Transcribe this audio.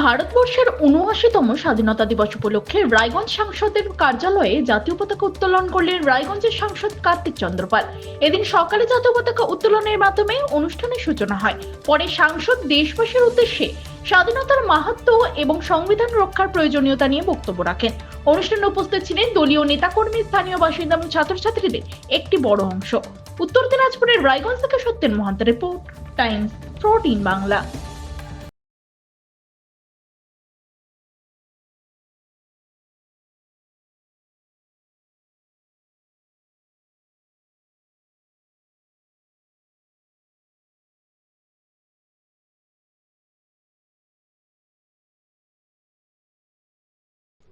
ভারতবর্ষের উনআশিতম স্বাধীনতা দিবস উপলক্ষে রায়গঞ্জ সাংসদের কার্যালয়ে জাতীয় পতাকা উত্তোলন করলেন রায়গঞ্জের সাংসদ কার্তিক চন্দ্রপাল এদিন সকালে জাতীয় পতাকা উত্তোলনের মাধ্যমে অনুষ্ঠানের সূচনা হয়। পরে সাংসদ দেশবাসীর উদ্দেশ্যে স্বাধীনতার মাহাত্ম এবং সংবিধান রক্ষার প্রয়োজনীয়তা নিয়ে বক্তব্য রাখেন। অনুষ্ঠানে উপস্থিত ছিলেন দলীয় নেতাকর্মী, স্থানীয় বাসিন্দা এবং ছাত্রছাত্রীদের একটি বড় অংশ। উত্তর দিনাজপুরের রায়গঞ্জ থেকে সত্যেন মহান্ত রিপোর্ট, টাইমস প্রোটিন বাংলা।